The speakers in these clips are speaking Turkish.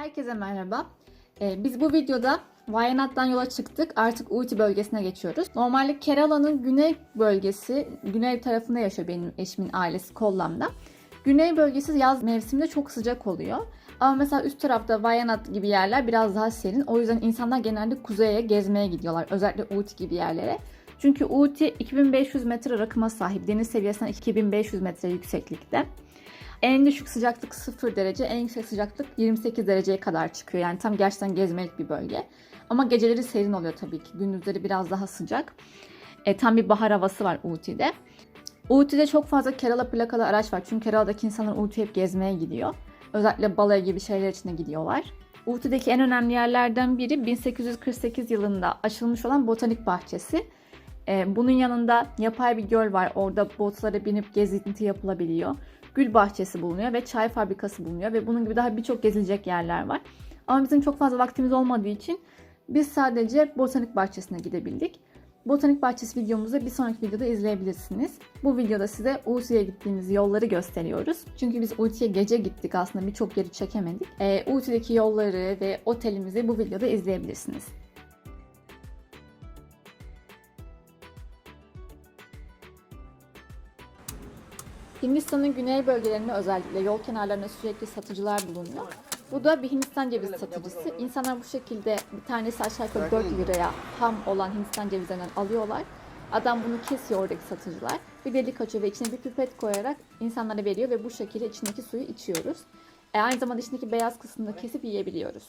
Herkese merhaba. Ee, biz bu videoda Vayyanat'tan yola çıktık. Artık Uti bölgesine geçiyoruz. Normalde Kerala'nın güney bölgesi, güney tarafında yaşıyor benim eşimin ailesi Kollam'da. Güney bölgesi yaz mevsiminde çok sıcak oluyor. Ama mesela üst tarafta Vayyanat gibi yerler biraz daha serin. O yüzden insanlar genelde kuzeye gezmeye gidiyorlar. Özellikle Uti gibi yerlere. Çünkü Uti 2500 metre rakıma sahip. Deniz seviyesinden 2500 metre yükseklikte. En düşük sıcaklık 0 derece, en yüksek sıcaklık 28 dereceye kadar çıkıyor. Yani tam gerçekten gezmelik bir bölge. Ama geceleri serin oluyor tabii ki. Gündüzleri biraz daha sıcak. E, tam bir bahar havası var Uti'de. Uti'de çok fazla Kerala plakalı araç var. Çünkü Kerala'daki insanlar Uti'ye hep gezmeye gidiyor. Özellikle balaya gibi şeyler içine gidiyorlar. Uti'deki en önemli yerlerden biri 1848 yılında açılmış olan botanik bahçesi. Ee, bunun yanında yapay bir göl var. Orada botlara binip gezinti yapılabiliyor. Gül bahçesi bulunuyor ve çay fabrikası bulunuyor ve bunun gibi daha birçok gezilecek yerler var. Ama bizim çok fazla vaktimiz olmadığı için biz sadece botanik bahçesine gidebildik. Botanik bahçesi videomuzu bir sonraki videoda izleyebilirsiniz. Bu videoda size Uti'ye gittiğimiz yolları gösteriyoruz. Çünkü biz Uti'ye gece gittik aslında birçok yeri çekemedik. Ee, Uti'deki yolları ve otelimizi bu videoda izleyebilirsiniz. Hindistan'ın güney bölgelerinde özellikle yol kenarlarında sürekli satıcılar bulunuyor. Bu da bir Hindistan cevizi satıcısı. İnsanlar bu şekilde bir tanesi aşağı yukarı 4 liraya ham olan Hindistan cevizlerinden alıyorlar. Adam bunu kesiyor oradaki satıcılar. Bir delik açıyor ve içine bir pipet koyarak insanlara veriyor ve bu şekilde içindeki suyu içiyoruz. E aynı zamanda içindeki beyaz kısmını da kesip yiyebiliyoruz.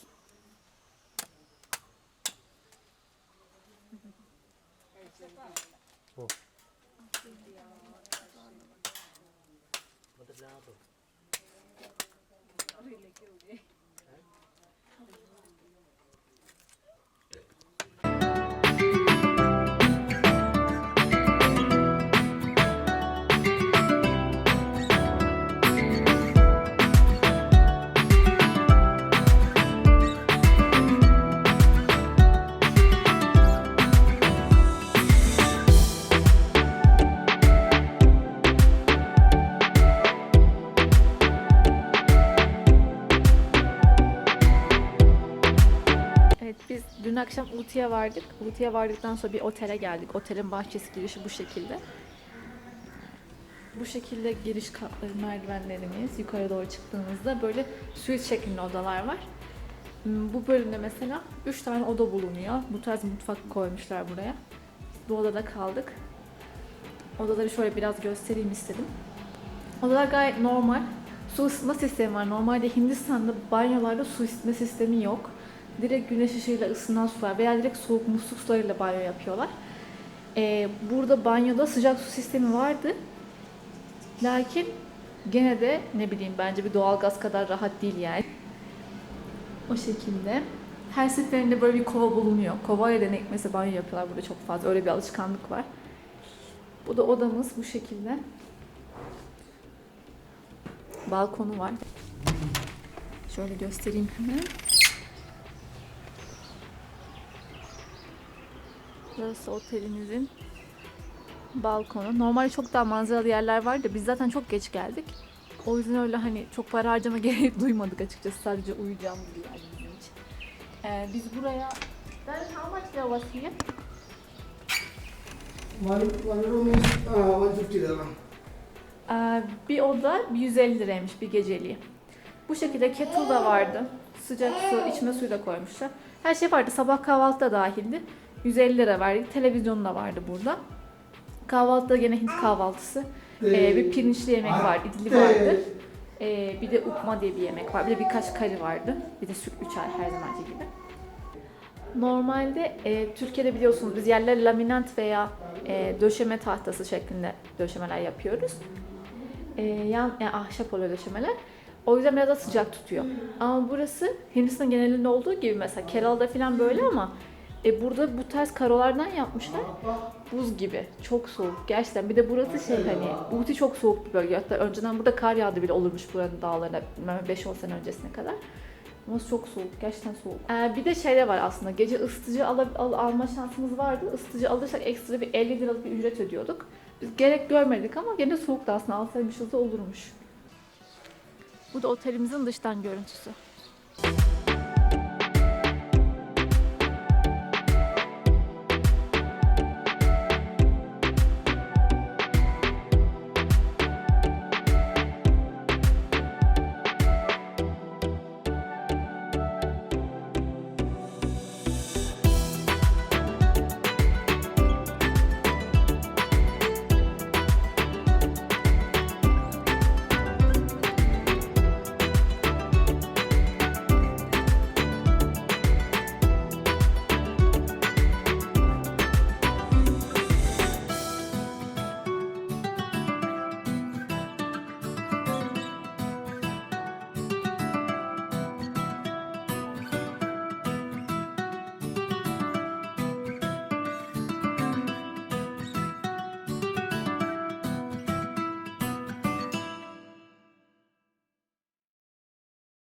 जहाँ तो biz dün akşam Uti'ye vardık. Uti'ye vardıktan sonra bir otele geldik. Otelin bahçesi girişi bu şekilde. Bu şekilde giriş katları merdivenlerimiz yukarı doğru çıktığımızda böyle suite şeklinde odalar var. Hmm, Bu bölümde mesela 3 tane oda bulunuyor. Bu tarz mutfak koymuşlar buraya. Bu odada kaldık. Odaları şöyle biraz göstereyim istedim. Odalar gayet normal. Su ısıtma sistemi var. Normalde Hindistan'da banyolarda su ısıtma sistemi yok. Direkt güneş ışığıyla ısınan sular veya direkt soğuk musluk sularıyla banyo yapıyorlar. Ee, burada banyoda sıcak su sistemi vardı. Lakin gene de ne bileyim bence bir doğalgaz kadar rahat değil yani. O şekilde. Her seferinde böyle bir kova bulunuyor. Kovayla denek mesela banyo yapıyorlar burada çok fazla. Öyle bir alışkanlık var. Bu da odamız bu şekilde. Balkonu var. Şöyle göstereyim hemen. Burası otelimizin balkonu. Normalde çok daha manzaralı yerler var da biz zaten çok geç geldik. O yüzden öyle hani çok para harcama gereği duymadık açıkçası. Sadece uyuyacağımız bir yer bizim için. Ee, biz buraya... Ben how much there was here? One, one room is uh, 150 dirham. Ee, bir oda 150 liraymış bir geceliği. Bu şekilde kettle da vardı. Sıcak su, içme suyu da koymuşlar. Her şey vardı. Sabah kahvaltı da dahildi. 150 lira verdik. Televizyon da vardı burada. Kahvaltıda gene Hint kahvaltısı. Ee, bir pirinçli yemek var, idili vardı. Ee, bir de upma diye bir yemek var. Bir de birkaç kari vardı. Bir de sütlü çay her zamanki gibi. Normalde e, Türkiye'de biliyorsunuz biz yerler laminat veya e, döşeme tahtası şeklinde döşemeler yapıyoruz. E, yan, yani ahşap oluyor döşemeler. O yüzden biraz da sıcak tutuyor. Ama burası Hindistan genelinde olduğu gibi mesela Kerala'da falan böyle ama e, burada bu tarz karolardan yapmışlar. Buz gibi. Çok soğuk. Gerçekten. Bir de burası şey hani Uti çok soğuk bir bölge. Hatta önceden burada kar yağdı bile olurmuş buranın dağlarına. bilmem 5-10 sene öncesine kadar. Ama çok soğuk. Gerçekten soğuk. Ee, bir de şey de var aslında. Gece ısıtıcı al, al- alma şansımız vardı. Isıtıcı alırsak ekstra bir 50 liralık bir ücret ödüyorduk. Biz gerek görmedik ama gene soğuktu aslında. Alsaymışız da olurmuş. Bu da otelimizin dıştan görüntüsü.